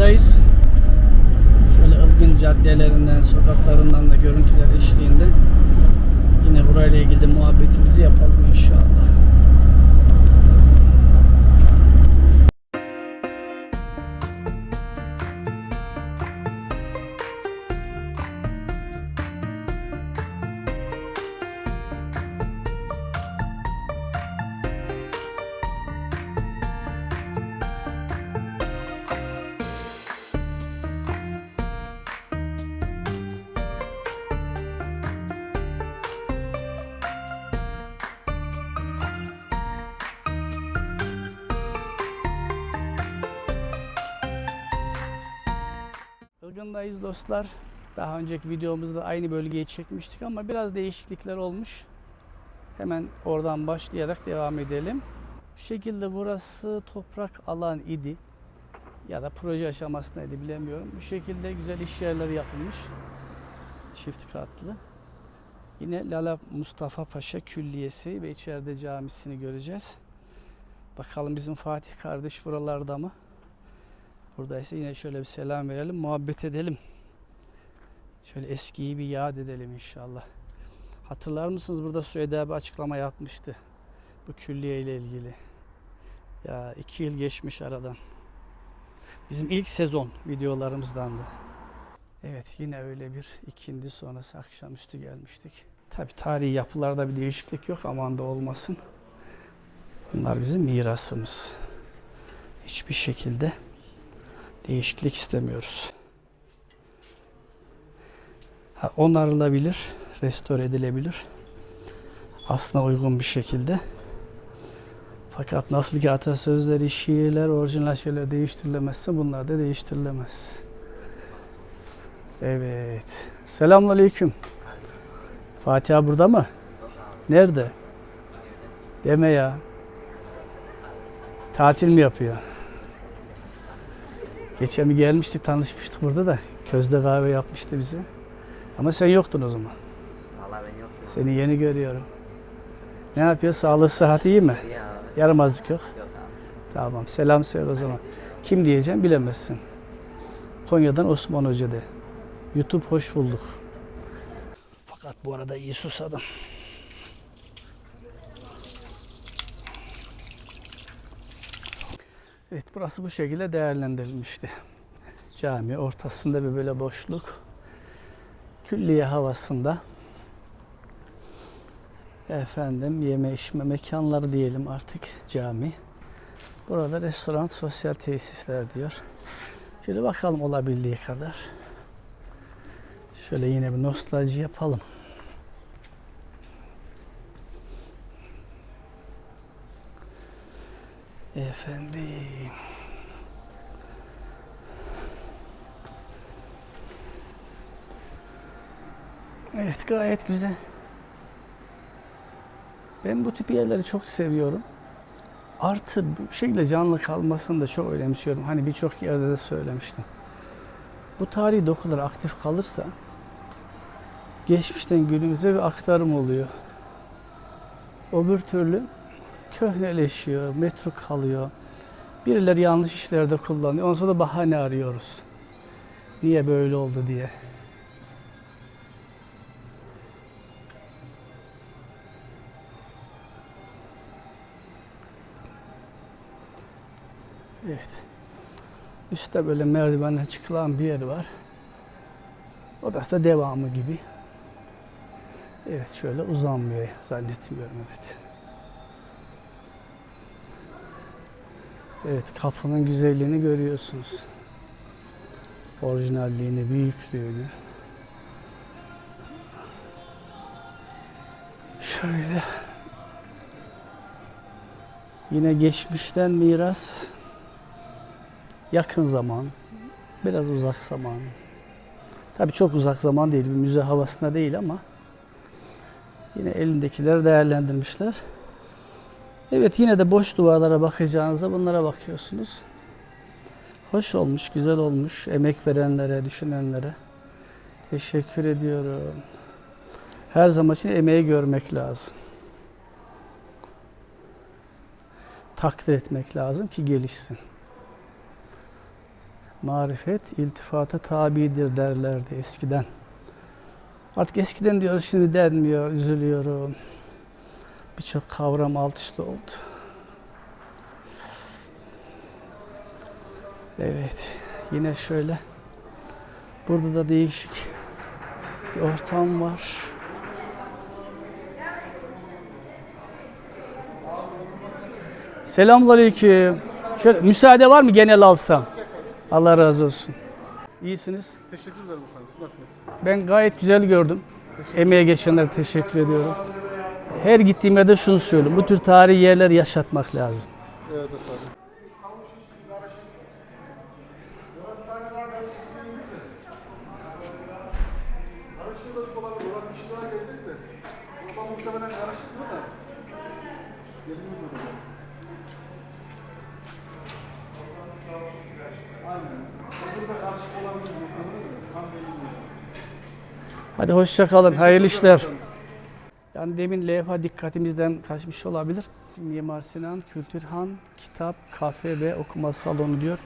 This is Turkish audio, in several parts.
Ilgın'dayız. Şöyle Ilgın caddelerinden, sokaklarından da görüntüler Ilgın'dayız dostlar. Daha önceki videomuzda aynı bölgeyi çekmiştik ama biraz değişiklikler olmuş. Hemen oradan başlayarak devam edelim. Bu şekilde burası toprak alan idi. Ya da proje aşamasındaydı bilemiyorum. Bu şekilde güzel iş yerleri yapılmış. Çift katlı. Yine Lala Mustafa Paşa Külliyesi ve içeride camisini göreceğiz. Bakalım bizim Fatih kardeş buralarda mı? Buradaysa yine şöyle bir selam verelim, muhabbet edelim. Şöyle eskiyi bir yad edelim inşallah. Hatırlar mısınız burada Süheyda abi açıklama yapmıştı. Bu külliye ile ilgili. Ya iki yıl geçmiş aradan. Bizim ilk sezon videolarımızdandı. Evet yine öyle bir ikindi sonrası akşamüstü gelmiştik. Tabi tarihi yapılarda bir değişiklik yok aman da olmasın. Bunlar bizim mirasımız. Hiçbir şekilde değişiklik istemiyoruz. Ha, onarılabilir, restore edilebilir. Aslına uygun bir şekilde. Fakat nasıl ki atasözleri, şiirler, orijinal şeyler değiştirilemezse bunlar da değiştirilemez. Evet. Selamünaleyküm. Fatiha burada mı? Nerede? Deme ya. Tatil mi yapıyor? Geçen bir gelmiştik, tanışmıştık burada da. Közde kahve yapmıştı bize. Ama sen yoktun o zaman. Valla ben yok. Seni yeni görüyorum. Ne yapıyor? Sağlığı, sıhhat iyi mi? İyi abi. Yaramazlık yok. Yok abi. Tamam. Selam söyle o zaman. Kim diyeceğim bilemezsin. Konya'dan Osman Hoca de. YouTube hoş bulduk. Fakat bu arada iyi susadım. Evet burası bu şekilde değerlendirilmişti. Cami ortasında bir böyle boşluk. Külliye havasında. Efendim yeme içme mekanları diyelim artık cami. Burada restoran, sosyal tesisler diyor. Şöyle bakalım olabildiği kadar. Şöyle yine bir nostalji yapalım. Efendim. Evet gayet güzel. Ben bu tip yerleri çok seviyorum. Artı bu şekilde canlı kalmasını da çok önemsiyorum. Hani birçok yerde de söylemiştim. Bu tarihi dokular aktif kalırsa geçmişten günümüze bir aktarım oluyor. Öbür türlü köhneleşiyor, metruk kalıyor. Birileri yanlış işlerde kullanıyor. Ondan sonra da bahane arıyoruz. Niye böyle oldu diye. Evet. Üstte böyle merdivenle çıkılan bir yer var. Orası da devamı gibi. Evet şöyle uzanmıyor zannetmiyorum evet. Evet kapının güzelliğini görüyorsunuz. Orijinalliğini, büyüklüğünü. Şöyle. Yine geçmişten miras. Yakın zaman. Biraz uzak zaman. Tabii çok uzak zaman değil. Bir müze havasında değil ama yine elindekileri değerlendirmişler. Evet yine de boş duvarlara bakacağınızda bunlara bakıyorsunuz. Hoş olmuş, güzel olmuş. Emek verenlere, düşünenlere teşekkür ediyorum. Her zaman için emeği görmek lazım. Takdir etmek lazım ki gelişsin. Marifet iltifata tabidir derlerdi eskiden. Artık eskiden diyoruz şimdi denmiyor, üzülüyorum. Birçok kavram alt üst oldu. Evet, yine şöyle. Burada da değişik bir ortam var. Selamünaleyküm. Şöyle müsaade var mı genel alsam? Allah razı olsun. İyisiniz. Teşekkür ederim efendim. Siz nasılsınız? Ben gayet güzel gördüm. Emeğe geçenlere teşekkür ediyorum. Her gittiğimde de şunu söylüyorum. Bu tür tarihi yerleri yaşatmak lazım. Evet efendim. Hadi hoşça kalın. Hayırlı işler. Yani demin levha dikkatimizden kaçmış olabilir. Mimar Sinan Kültürhan Kitap, Kafe ve Okuma Salonu diyor.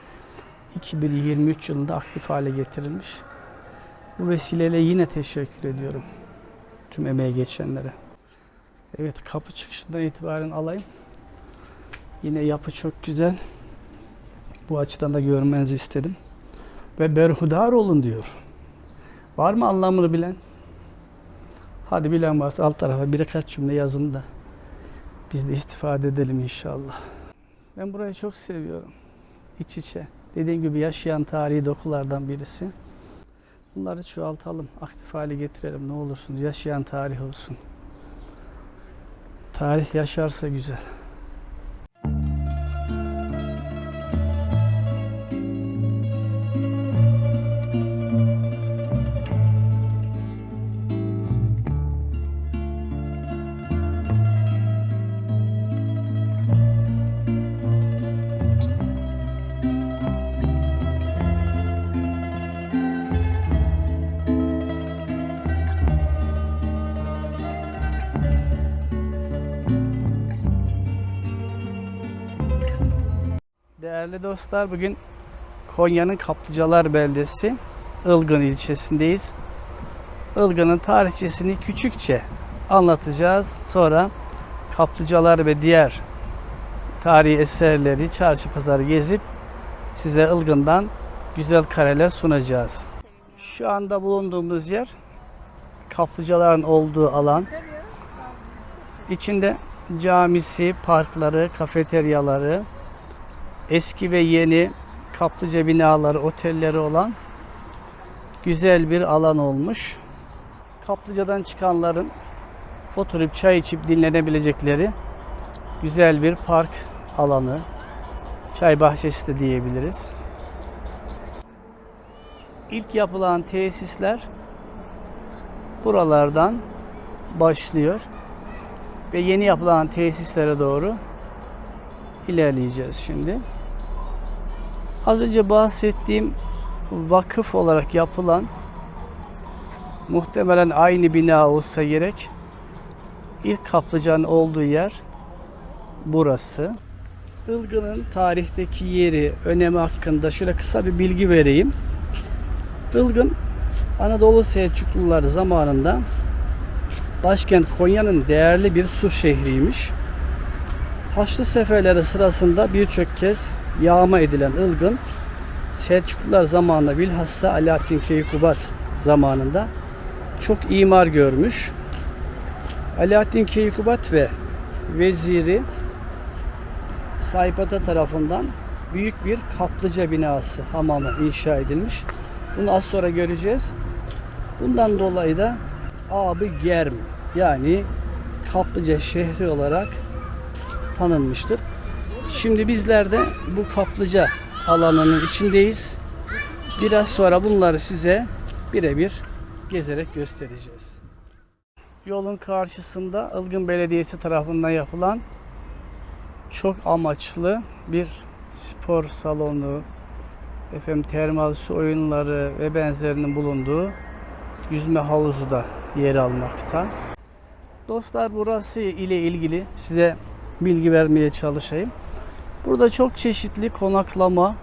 2023 yılında aktif hale getirilmiş. Bu vesileyle yine teşekkür ediyorum tüm emeğe geçenlere. Evet kapı çıkışından itibaren alayım. Yine yapı çok güzel. Bu açıdan da görmenizi istedim. Ve berhudar olun diyor. Var mı anlamını bilen? Hadi bilen varsa alt tarafa birkaç cümle yazın da biz de istifade edelim inşallah. Ben burayı çok seviyorum. İç içe. Dediğim gibi yaşayan tarihi dokulardan birisi. Bunları çoğaltalım, aktif hale getirelim ne olursunuz. Yaşayan tarih olsun. Tarih yaşarsa güzel. Dostlar bugün Konya'nın Kaplıcalar beldesi Ilgın ilçesindeyiz. Ilgın'ın tarihçesini küçükçe anlatacağız. Sonra kaplıcalar ve diğer tarihi eserleri çarşı pazar gezip size Ilgın'dan güzel kareler sunacağız. Şu anda bulunduğumuz yer kaplıcaların olduğu alan. İçinde camisi, parkları, kafeteryaları, eski ve yeni kaplıca binaları, otelleri olan güzel bir alan olmuş. Kaplıcadan çıkanların oturup çay içip dinlenebilecekleri güzel bir park alanı, çay bahçesi de diyebiliriz. İlk yapılan tesisler buralardan başlıyor ve yeni yapılan tesislere doğru ilerleyeceğiz şimdi. Az önce bahsettiğim vakıf olarak yapılan muhtemelen aynı bina olsa gerek. İlk kaplıcanın olduğu yer burası. Ilgın'ın tarihteki yeri, önemi hakkında şöyle kısa bir bilgi vereyim. Ilgın Anadolu Selçuklular zamanında başkent Konya'nın değerli bir su şehriymiş. Haçlı seferleri sırasında birçok kez yağma edilen Ilgın Selçuklular zamanında bilhassa Alaaddin Keykubat zamanında çok imar görmüş. Alaaddin Keykubat ve veziri Saypata tarafından büyük bir kaplıca binası, hamamı inşa edilmiş. Bunu az sonra göreceğiz. Bundan dolayı da Abı Germ yani kaplıca şehri olarak tanınmıştır. Şimdi bizler de bu kaplıca alanının içindeyiz. Biraz sonra bunları size birebir gezerek göstereceğiz. Yolun karşısında Ilgın Belediyesi tarafından yapılan çok amaçlı bir spor salonu, efendim termal su oyunları ve benzerinin bulunduğu yüzme havuzu da yer almakta. Dostlar burası ile ilgili size bilgi vermeye çalışayım. Burada çok çeşitli konaklama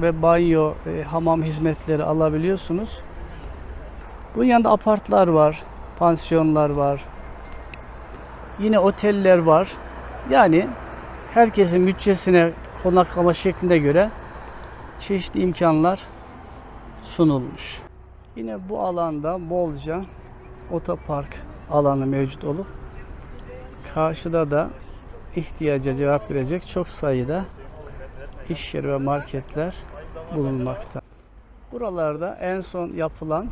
ve banyo, e, hamam hizmetleri alabiliyorsunuz. Bunun yanında apartlar var, pansiyonlar var. Yine oteller var. Yani herkesin bütçesine konaklama şekline göre çeşitli imkanlar sunulmuş. Yine bu alanda bolca otopark alanı mevcut olup karşıda da ihtiyaca cevap verecek çok sayıda iş yeri ve marketler bulunmakta. Buralarda en son yapılan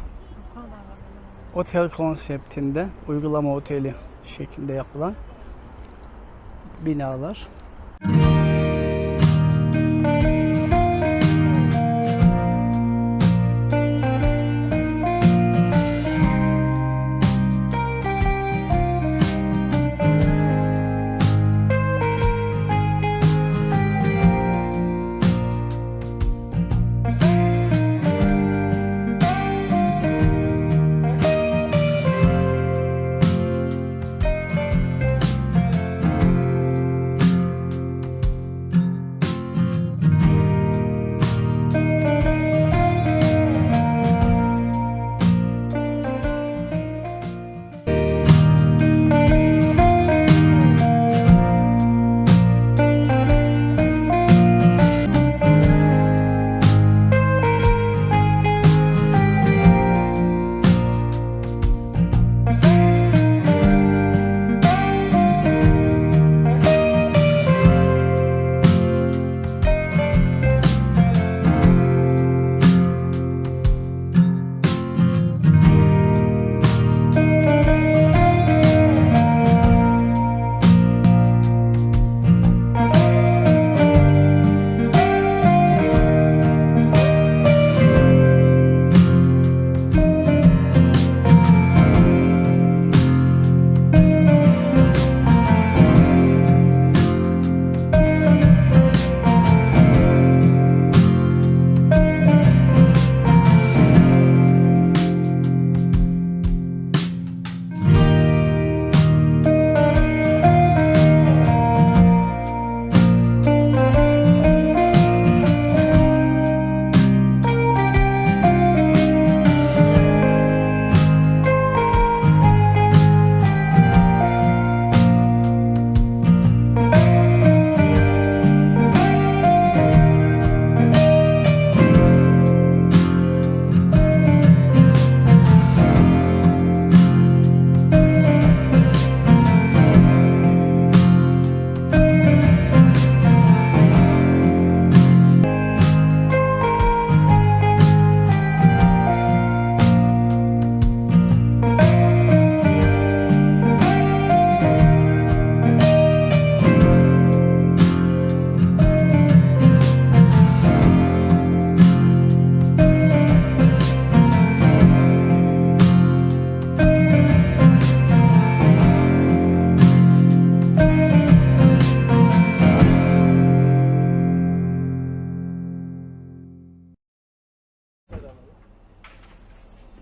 otel konseptinde uygulama oteli şeklinde yapılan binalar.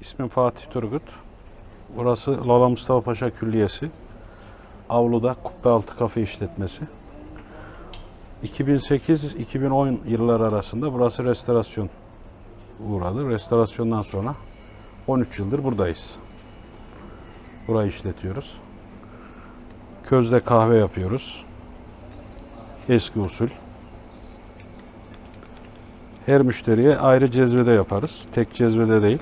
İsmim Fatih Turgut. Burası Lala Mustafa Paşa Külliyesi. Avluda Kubbealtı Kafe işletmesi. 2008-2010 yıllar arasında burası restorasyon uğradı. Restorasyondan sonra 13 yıldır buradayız. Burayı işletiyoruz. Közde kahve yapıyoruz. Eski usul. Her müşteriye ayrı cezvede yaparız. Tek cezvede değil.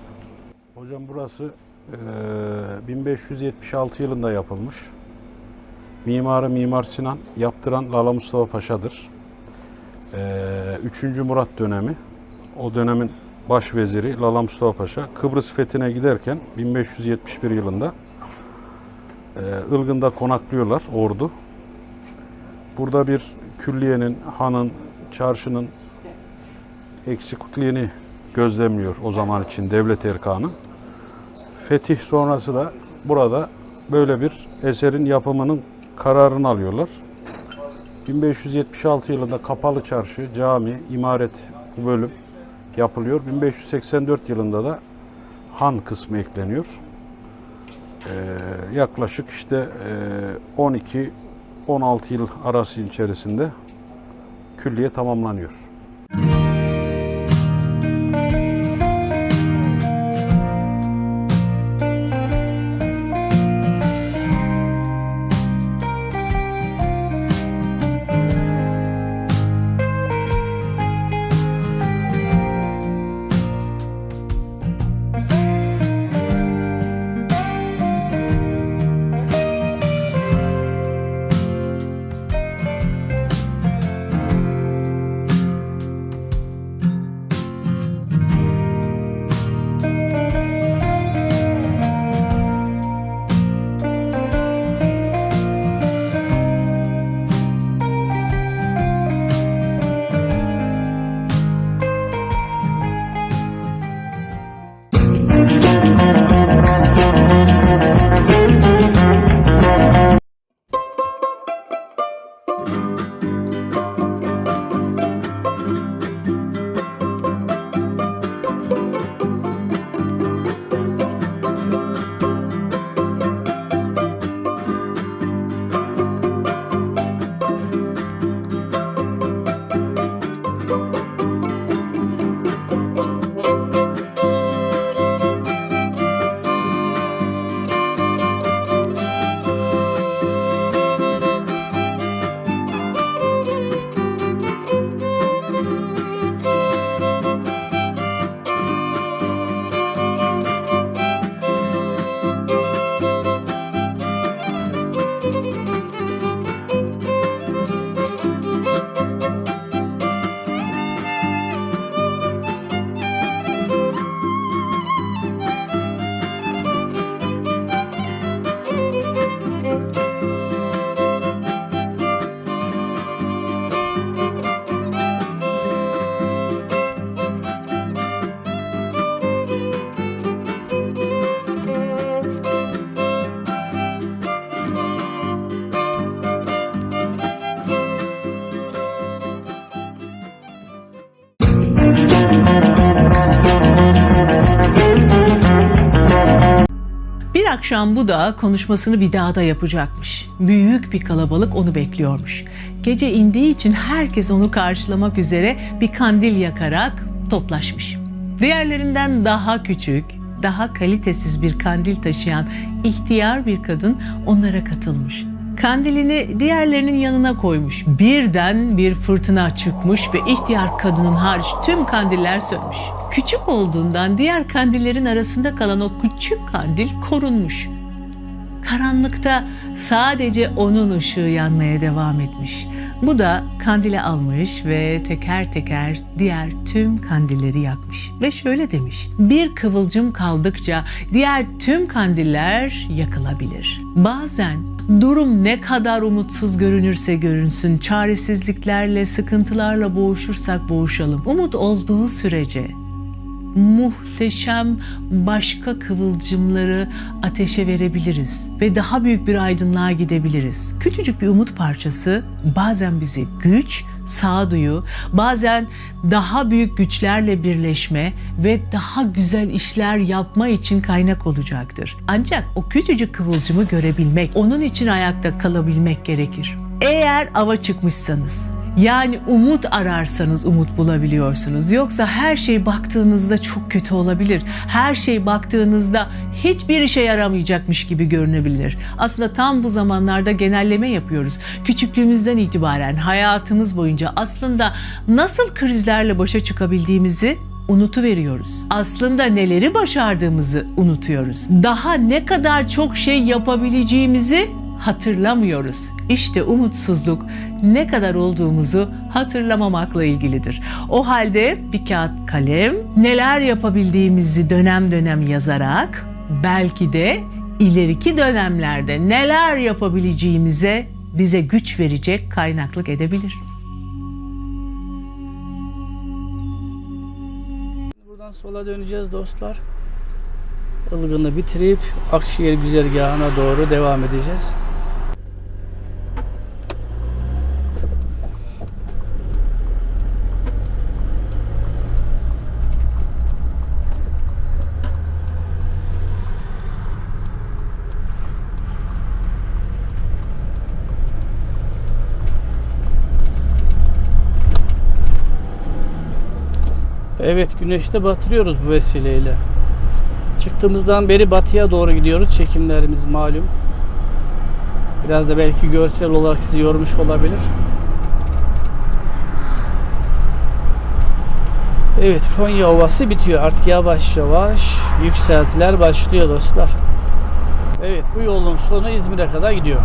Hocam burası eee, 1576 yılında yapılmış. Mimarı Mimar Sinan, yaptıran Lala Mustafa Paşa'dır. Eee 3. Murat dönemi, o dönemin baş veziri Lala Mustafa Paşa, Kıbrıs fethine giderken 1571 yılında eee Ilgın'da konaklıyorlar ordu. Burada bir külliyenin, hanın, çarşının eksikliğini gözlemliyor o zaman için devlet erkanı. Fetih sonrası da burada böyle bir eserin yapımının kararını alıyorlar. 1576 yılında Kapalı Çarşı, cami, imaret bu bölüm yapılıyor. 1584 yılında da Han kısmı ekleniyor. Ee, yaklaşık işte e, 12-16 yıl arası içerisinde külliye tamamlanıyor. Akşam bu da konuşmasını bir dağda yapacakmış. Büyük bir kalabalık onu bekliyormuş. Gece indiği için herkes onu karşılamak üzere bir kandil yakarak toplaşmış. Diğerlerinden daha küçük, daha kalitesiz bir kandil taşıyan ihtiyar bir kadın onlara katılmış. Kandilini diğerlerinin yanına koymuş. Birden bir fırtına çıkmış ve ihtiyar kadının hariç tüm kandiller sönmüş. Küçük olduğundan diğer kandillerin arasında kalan o küçük kandil korunmuş. Karanlıkta sadece onun ışığı yanmaya devam etmiş. Bu da kandili almış ve teker teker diğer tüm kandilleri yakmış. Ve şöyle demiş, bir kıvılcım kaldıkça diğer tüm kandiller yakılabilir. Bazen durum ne kadar umutsuz görünürse görünsün, çaresizliklerle, sıkıntılarla boğuşursak boğuşalım. Umut olduğu sürece muhteşem başka kıvılcımları ateşe verebiliriz ve daha büyük bir aydınlığa gidebiliriz. Küçücük bir umut parçası bazen bizi güç, sağduyu, bazen daha büyük güçlerle birleşme ve daha güzel işler yapma için kaynak olacaktır. Ancak o küçücük kıvılcımı görebilmek, onun için ayakta kalabilmek gerekir. Eğer ava çıkmışsanız, yani umut ararsanız umut bulabiliyorsunuz. Yoksa her şey baktığınızda çok kötü olabilir. Her şey baktığınızda hiçbir işe yaramayacakmış gibi görünebilir. Aslında tam bu zamanlarda genelleme yapıyoruz. Küçüklüğümüzden itibaren hayatımız boyunca aslında nasıl krizlerle başa çıkabildiğimizi unutuveriyoruz. Aslında neleri başardığımızı unutuyoruz. Daha ne kadar çok şey yapabileceğimizi hatırlamıyoruz. İşte umutsuzluk ne kadar olduğumuzu hatırlamamakla ilgilidir. O halde bir kağıt kalem neler yapabildiğimizi dönem dönem yazarak belki de ileriki dönemlerde neler yapabileceğimize bize güç verecek kaynaklık edebilir. Buradan sola döneceğiz dostlar. Ilgın'ı bitirip Akşehir güzergahına doğru devam edeceğiz. Evet güneşte batırıyoruz bu vesileyle. Çıktığımızdan beri batıya doğru gidiyoruz. Çekimlerimiz malum. Biraz da belki görsel olarak sizi yormuş olabilir. Evet Konya Ovası bitiyor. Artık yavaş yavaş yükseltiler başlıyor dostlar. Evet bu yolun sonu İzmir'e kadar gidiyor.